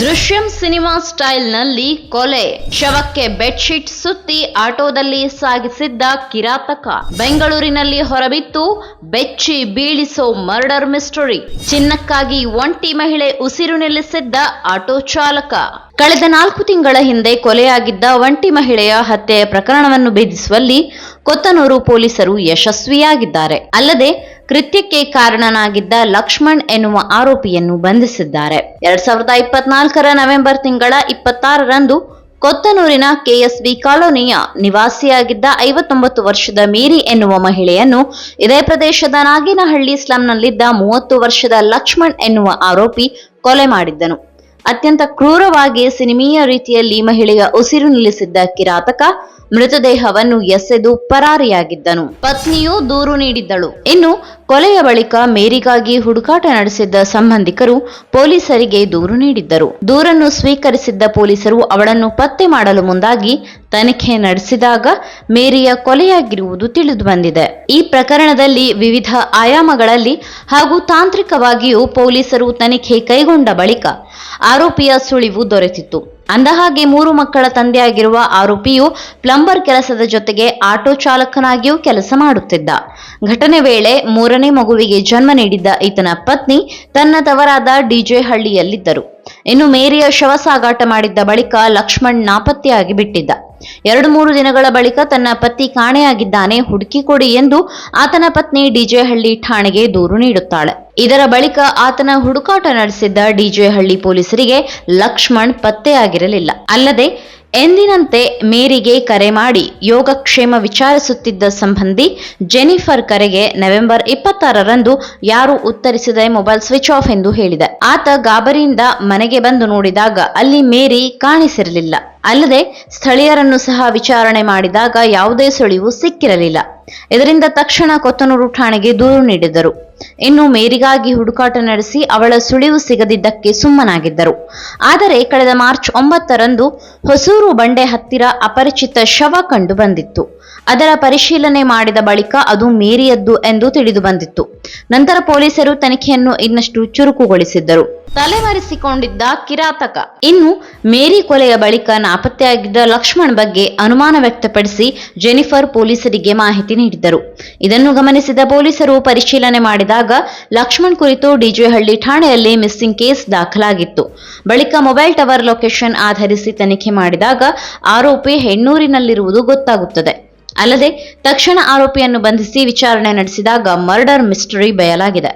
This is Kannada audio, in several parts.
ದೃಶ್ಯಂ ಸಿನಿಮಾ ಸ್ಟೈಲ್ನಲ್ಲಿ ಕೊಲೆ. ಶವಕ್ಕೆ ಬೆಡ್ಶೀಟ್ ಸುತ್ತಿ ಆಟೋದಲ್ಲಿ ಸಾಗಿಸಿದ್ದ ಕಿರಾತಕ. ಬೆಂಗಳೂರಿನಲ್ಲಿ ಹೊರಬಿತ್ತು ಬೆಚ್ಚಿ ಬೀಳಿಸೋ ಮರ್ಡರ್ ಮಿಸ್ಟರಿ. ಚಿನ್ನಕ್ಕಾಗಿ ಒಂಟಿ ಮಹಿಳೆ ಉಸಿರು ನಿಲ್ಲಿಸಿದ್ದ ಆಟೋ ಚಾಲಕ. ಕಳೆದ ನಾಲ್ಕು ತಿಂಗಳ ಹಿಂದೆ ಕೊಲೆಯಾಗಿದ್ದ ಒಂಟಿ ಮಹಿಳೆಯ ಹತ್ಯೆಯ ಪ್ರಕರಣವನ್ನು ಭೇದಿಸುವಲ್ಲಿ ಕೊತ್ತನೂರು ಪೊಲೀಸರು ಯಶಸ್ವಿಯಾಗಿದ್ದಾರೆ. ಅಲ್ಲದೆ ಕೃತ್ಯಕ್ಕೆ ಕಾರಣನಾಗಿದ್ದ ಲಕ್ಷ್ಮಣ್ ಎನ್ನುವ ಆರೋಪಿಯನ್ನು ಬಂಧಿಸಿದ್ದಾರೆ. ಎರಡ್ ಸಾವಿರದ ಇಪ್ಪತ್ನಾಲ್ಕರ ನವೆಂಬರ್ ತಿಂಗಳ ಇಪ್ಪತ್ತಾರರಂದು ಕೊತ್ತನೂರಿನ ಕೆಎಸ್ಬಿ ಕಾಲೋನಿಯ ನಿವಾಸಿಯಾಗಿದ್ದ ಐವತ್ತೊಂಬತ್ತು ವರ್ಷದ ಮೀರಿ ಎನ್ನುವ ಮಹಿಳೆಯನ್ನು ಇದೇ ಪ್ರದೇಶದ ನಾಗಿನಹಳ್ಳಿ ಸ್ಲಂನಲ್ಲಿದ್ದ ಮೂವತ್ತು ವರ್ಷದ ಲಕ್ಷ್ಮಣ್ ಎನ್ನುವ ಆರೋಪಿ ಕೊಲೆ ಮಾಡಿದ್ದನು. ಅತ್ಯಂತ ಕ್ರೂರವಾಗಿ ಸಿನಿಮೀಯ ರೀತಿಯಲ್ಲಿ ಮಹಿಳೆಯ ಉಸಿರು ನಿಲ್ಲಿಸಿದ್ದ ಕಿರಾತಕ ಮೃತದೇಹವನ್ನು ಎಸೆದು ಪರಾರಿಯಾಗಿದ್ದನು. ಪತ್ನಿಯು ದೂರು ನೀಡಿದ್ದಳು. ಇನ್ನು ಕೊಲೆಯ ಬಳಿಕ ಮೇರಿಗಾಗಿ ಹುಡುಕಾಟ ನಡೆಸಿದ್ದ ಸಂಬಂಧಿಕರು ಪೊಲೀಸರಿಗೆ ದೂರು ನೀಡಿದ್ದರು. ದೂರನ್ನು ಸ್ವೀಕರಿಸಿದ್ದ ಪೊಲೀಸರು ಅವಳನ್ನು ಪತ್ತೆ ಮಾಡಲು ಮುಂದಾಗಿ ತನಿಖೆ ನಡೆಸಿದಾಗ ಮೇರಿಯ ಕೊಲೆಯಾಗಿರುವುದು ತಿಳಿದು ಬಂದಿದೆ. ಈ ಪ್ರಕರಣದಲ್ಲಿ ವಿವಿಧ ಆಯಾಮಗಳಲ್ಲಿ ಹಾಗೂ ತಾಂತ್ರಿಕವಾಗಿಯೂ ಪೊಲೀಸರು ತನಿಖೆ ಕೈಗೊಂಡ ಬಳಿಕ ಆರೋಪಿಯ ಸುಳಿವು ದೊರೆತಿತ್ತು. ಅಂದಹಾಗೆ ಮೂರು ಮಕ್ಕಳ ತಂದೆಯಾಗಿರುವ ಆರೋಪಿಯು ಪ್ಲಂಬರ್ ಕೆಲಸದ ಜೊತೆಗೆ ಆಟೋ ಚಾಲಕನಾಗಿಯೂ ಕೆಲಸ ಮಾಡುತ್ತಿದ್ದ. ಘಟನೆ ವೇಳೆ ಮೂರನೇ ಮಗುವಿಗೆ ಜನ್ಮ ನೀಡಿದ್ದ ಈತನ ಪತ್ನಿ ತನ್ನ ತವರಾದ ಡಿಜೆ ಹಳ್ಳಿಯಲ್ಲಿದ್ದರು. ಇನ್ನು ಮೇರಿಯ ಶವ ಸಾಗಾಟ ಮಾಡಿದ್ದ ಬಳಿಕ ಲಕ್ಷ್ಮಣ್ ನಾಪತ್ತೆಯಾಗಿ ಬಿಟ್ಟಿದ್ದ. ಎರಡು ಮೂರು ದಿನಗಳ ಬಳಿಕ ತನ್ನ ಪತಿ ಕಾಣೆಯಾಗಿದ್ದಾನೆ, ಹುಡುಕಿ ಕೊಡಿ ಎಂದು ಆತನ ಪತ್ನಿ ಡಿಜೆಹಳ್ಳಿ ಠಾಣೆಗೆ ದೂರು ನೀಡುತ್ತಾಳೆ. ಇದರ ಬಳಿಕ ಆತನ ಹುಡುಕಾಟ ನಡೆಸಿದ್ದ ಡಿಜೆಹಳ್ಳಿ ಪೊಲೀಸರಿಗೆ ಲಕ್ಷ್ಮಣ್ ಪತ್ತೆಯಾಗಿರಲಿಲ್ಲ. ಅಲ್ಲದೆ, ಎಂದಿನಂತೆ ಮೇರಿಗೆ ಕರೆ ಮಾಡಿ ಯೋಗಕ್ಷೇಮ ವಿಚಾರಿಸುತ್ತಿದ್ದ ಸಂಬಂಧಿ ಜೆನಿಫರ್ ಕರೆಗೆ ನವೆಂಬರ್ ಇಪ್ಪತ್ತಾರರಂದು ಯಾರು ಉತ್ತರಿಸಿದೆ ಮೊಬೈಲ್ ಸ್ವಿಚ್ ಆಫ್ ಎಂದು ಹೇಳಿದೆ. ಆತ ಗಾಬರಿಯಿಂದ ಮನೆಗೆ ಬಂದು ನೋಡಿದಾಗ ಅಲ್ಲಿ ಮೇರಿ ಕಾಣಿಸಿರಲಿಲ್ಲ. ಅಲ್ಲದೆ ಸ್ಥಳೀಯರನ್ನು ಸಹ ವಿಚಾರಣೆ ಮಾಡಿದಾಗ ಯಾವುದೇ ಸುಳಿವು ಸಿಕ್ಕಿರಲಿಲ್ಲ. ಇದರಿಂದ ತಕ್ಷಣ ಕೊತ್ತನೂರು ಠಾಣೆಗೆ ದೂರು ನೀಡಿದರು ಇನ್ನು ಮೇರಿಗಾಗಿ ಹುಡುಕಾಟ ನಡೆಸಿ ಅವಳ ಸುಳಿವು ಸಿಗದಿದ್ದಕ್ಕೆ ಸುಮ್ಮನಾಗಿದ್ದರು. ಆದರೆ ಕಳೆದ ಮಾರ್ಚ್ ಒಂಬತ್ತರಂದು ಹೊಸೂರು ಬಂಡೆ ಹತ್ತಿರ ಅಪರಿಚಿತ ಶವ ಕಂಡು ಬಂದಿತ್ತು. ಅದರ ಪರಿಶೀಲನೆ ಮಾಡಿದ ಬಳಿಕ ಅದು ಮೇರಿಯದ್ದು ಎಂದು ತಿಳಿದು ಬಂದಿತ್ತು. ನಂತರ ಪೊಲೀಸರು ತನಿಖೆಯನ್ನು ಇನ್ನಷ್ಟು ಚುರುಕುಗೊಳಿಸಿದ್ದರು. ತಲೆಮರೆಸಿಕೊಂಡಿದ್ದ ಕಿರಾತಕ. ಇನ್ನು ಮೇರಿ ಕೊಲೆಯ ಬಳಿಕ ನಾಪತ್ತೆಯಾಗಿದ್ದ ಲಕ್ಷ್ಮಣ್ ಬಗ್ಗೆ ಅನುಮಾನ ವ್ಯಕ್ತಪಡಿಸಿ ಜೆನಿಫರ್ ಪೊಲೀಸರಿಗೆ ಮಾಹಿತಿ ನೀಡಿದ್ದರು. ಇದನ್ನು ಗಮನಿಸಿದ ಪೊಲೀಸರು ಪರಿಶೀಲನೆ ಮಾಡಿದಾಗ ಲಕ್ಷ್ಮಣ್ ಕುರಿತು ಡಿಜೆಹಳ್ಳಿ ಠಾಣೆಯಲ್ಲಿ ಮಿಸ್ಸಿಂಗ್ ಕೇಸ್ ದಾಖಲಾಗಿತ್ತು. ಬಳಿಕ ಮೊಬೈಲ್ ಟವರ್ ಲೊಕೇಶನ್ ಆಧರಿಸಿ ತನಿಖೆ ಮಾಡಿದಾಗ ಆರೋಪಿ ಹೆಣ್ಣೂರಿನಲ್ಲಿರುವುದು ಗೊತ್ತಾಗುತ್ತದೆ. ಅಲ್ಲದೆ ತಕ್ಷಣ ಆರೋಪಿಯನ್ನು ಬಂಧಿಸಿ ವಿಚಾರಣೆ ನಡೆಸಿದಾಗ ಮರ್ಡರ್ ಮಿಸ್ಟರಿ ಬಯಲಾಗಿದೆ.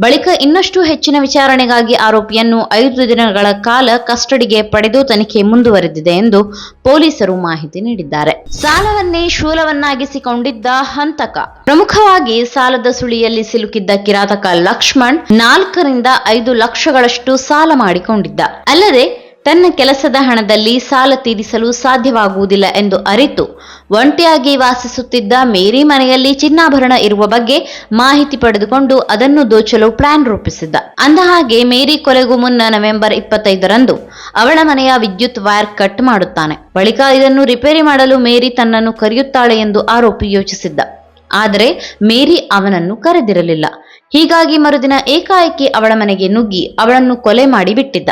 ಬಳಿಕ ಇನ್ನಷ್ಟು ಹೆಚ್ಚಿನ ವಿಚಾರಣೆಗಾಗಿ ಆರೋಪಿಯನ್ನು ಐದು ದಿನಗಳ ಕಾಲ ಕಸ್ಟಡಿಗೆ ಪಡೆದು ತನಿಖೆ ಮುಂದುವರೆದಿದೆ ಎಂದು ಪೊಲೀಸರು ಮಾಹಿತಿ ನೀಡಿದ್ದಾರೆ. ಸಾಲವನ್ನೇ ಶೂಲವನ್ನಾಗಿಸಿಕೊಂಡಿದ್ದ ಹಂತಕ. ಪ್ರಮುಖವಾಗಿ ಸಾಲದ ಸುಳಿಯಲ್ಲಿ ಸಿಲುಕಿದ್ದ ಕಿರಾತಕ ಲಕ್ಷ್ಮಣ್ ನಾಲ್ಕರಿಂದ ಐದು ಲಕ್ಷಗಳಷ್ಟು ಸಾಲ ಮಾಡಿಕೊಂಡಿದ್ದ. ಅಲ್ಲದೆ ತನ್ನ ಕೆಲಸದ ಹಣದಲ್ಲಿ ಸಾಲ ತೀರಿಸಲು ಸಾಧ್ಯವಾಗುವುದಿಲ್ಲ ಎಂದು ಅರಿತು ಒಂಟಿಯಾಗಿ ವಾಸಿಸುತ್ತಿದ್ದ ಮೇರಿ ಮನೆಯಲ್ಲಿ ಚಿನ್ನಾಭರಣ ಇರುವ ಬಗ್ಗೆ ಮಾಹಿತಿ ಪಡೆದುಕೊಂಡು ಅದನ್ನು ದೋಚಲು ಪ್ಲಾನ್ ರೂಪಿಸಿದ್ದ. ಅಂದಹಾಗೆ, ಮೇರಿ ಕೊಲೆಗೂ ಮುನ್ನ ನವೆಂಬರ್ ಇಪ್ಪತ್ತೈದರಂದು ಅವಳ ಮನೆಯ ವಿದ್ಯುತ್ ವೈರ್ ಕಟ್ ಮಾಡುತ್ತಾನೆ. ಬಳಿಕ ಇದನ್ನು ರಿಪೇರಿ ಮಾಡಲು ಮೇರಿ ತನ್ನನ್ನು ಕರೆಯುತ್ತಾಳೆ ಎಂದು ಆರೋಪಿ ಯೋಚಿಸಿದ್ದ. ಆದರೆ ಮೇರಿ ಅವನನ್ನು ಕರೆದಿರಲಿಲ್ಲ. ಹೀಗಾಗಿ ಮರುದಿನ ಏಕಾಏಕಿ ಅವಳ ಮನೆಗೆ ನುಗ್ಗಿ ಅವಳನ್ನು ಕೊಲೆ ಮಾಡಿ ಬಿಟ್ಟಿದ್ದ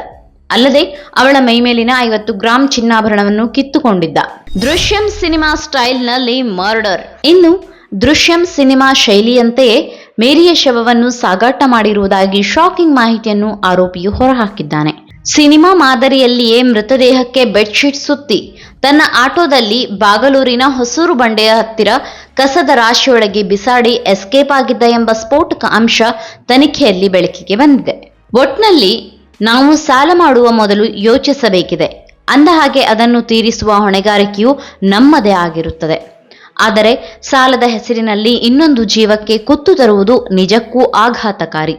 ಅಲ್ಲದೆ ಅವಳ ಮೈಮೇಲಿನ ಐವತ್ತು ಗ್ರಾಂ ಚಿನ್ನಾಭರಣವನ್ನು ಕಿತ್ತುಕೊಂಡಿದ್ದ. ದೃಶ್ಯಂ ಸಿನಿಮಾ ಸ್ಟೈಲ್ನಲ್ಲಿ ಮರ್ಡರ್. ಇನ್ನು ದೃಶ್ಯಂ ಸಿನಿಮಾ ಶೈಲಿಯಂತೆಯೇ ಮೇರಿಯ ಶವವನ್ನು ಸಾಗಾಟ ಮಾಡಿರುವುದಾಗಿ ಶಾಕಿಂಗ್ ಮಾಹಿತಿಯನ್ನು ಆರೋಪಿಯು ಹೊರಹಾಕಿದ್ದಾನೆ. ಸಿನಿಮಾ ಮಾದರಿಯಲ್ಲಿಯೇ ಮೃತದೇಹಕ್ಕೆ ಬೆಡ್ಶೀಟ್ ಸುತ್ತಿ, ತನ್ನ ಆಟೋದಲ್ಲಿ ಬಾಗಲೂರಿನ ಹೊಸೂರು ಬಂಡೆಯ ಹತ್ತಿರ ಕಸದ ರಾಶಿಯೊಳಗೆ ಬಿಸಾಡಿ ಎಸ್ಕೇಪ್ ಆಗಿದ್ದ ಎಂಬ ಸ್ಫೋಟಕ ಅಂಶ ತನಿಖೆಯಲ್ಲಿ ಬೆಳಕಿಗೆ ಬಂದಿದೆ. ಒಟ್ನಲ್ಲಿ ನಾವು ಸಾಲ ಮಾಡುವ ಮೊದಲು ಯೋಚಿಸಬೇಕಿದೆ. ಅಂದ ಹಾಗೆ ಅದನ್ನು ತೀರಿಸುವ ಹೊಣೆಗಾರಿಕೆಯು ನಮ್ಮದೇ ಆಗಿರುತ್ತದೆ. ಆದರೆ ಸಾಲದ ಹೆಸರಿನಲ್ಲಿ ಇನ್ನೊಂದು ಜೀವಕ್ಕೆ ಕುತ್ತು ತರುವುದು ನಿಜಕ್ಕೂ ಆಘಾತಕಾರಿ.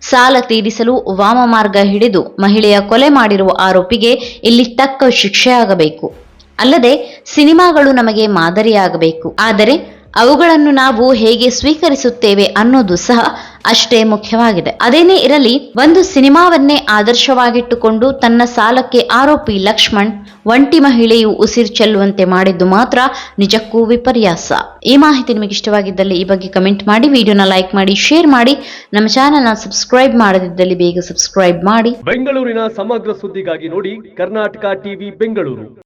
ಸಾಲ ತೀರಿಸಲು ವಾಮ ಮಾರ್ಗ ಹಿಡಿದು ಮಹಿಳೆಯ ಕೊಲೆ ಮಾಡಿರುವ ಆರೋಪಿಗೆ ಇಲ್ಲಿ ತಕ್ಕ ಶಿಕ್ಷೆಯಾಗಬೇಕು. ಅಲ್ಲದೆ ಸಿನಿಮಾಗಳು ನಮಗೆ ಮಾದರಿಯಾಗಬೇಕು. ಆದರೆ ಅವುಗಳನ್ನು ನಾವು ಹೇಗೆ ಸ್ವೀಕರಿಸುತ್ತೇವೆ ಅನ್ನೋದು ಸಹ ಅಷ್ಟೇ ಮುಖ್ಯವಾಗಿದೆ. ಅದೇನೇ ಇರಲಿ, ಒಂದು ಸಿನಿಮಾವನ್ನೇ ಆದರ್ಶವಾಗಿಟ್ಟುಕೊಂಡು ತನ್ನ ಸಾಲಕ್ಕೆ ಆರೋಪಿ ಲಕ್ಷ್ಮಣ್ ಒಂಟಿ ಮಹಿಳೆಯು ಉಸಿರು ಚೆಲ್ಲುವಂತೆ ಮಾಡಿದ್ದು ಮಾತ್ರ ನಿಜಕ್ಕೂ ವಿಪರ್ಯಾಸ. ಈ ಮಾಹಿತಿ ನಿಮಗೆ ಇಷ್ಟವಾಗಿದ್ದಲ್ಲಿ ಈ ಬಗ್ಗೆ ಕಮೆಂಟ್ ಮಾಡಿ, ವಿಡಿಯೋನ ಲೈಕ್ ಮಾಡಿ, ಶೇರ್ ಮಾಡಿ. ನಮ್ಮ ಚಾನೆಲ್ನ ಸಬ್ಸ್ಕ್ರೈಬ್ ಮಾಡದಿದ್ದಲ್ಲಿ ಬೇಗ ಸಬ್ಸ್ಕ್ರೈಬ್ ಮಾಡಿ. ಬೆಂಗಳೂರಿನ ಸಮಗ್ರ ಸುದ್ದಿಗಾಗಿ ನೋಡಿ ಕರ್ನಾಟಕ ಟಿವಿ ಬೆಂಗಳೂರು.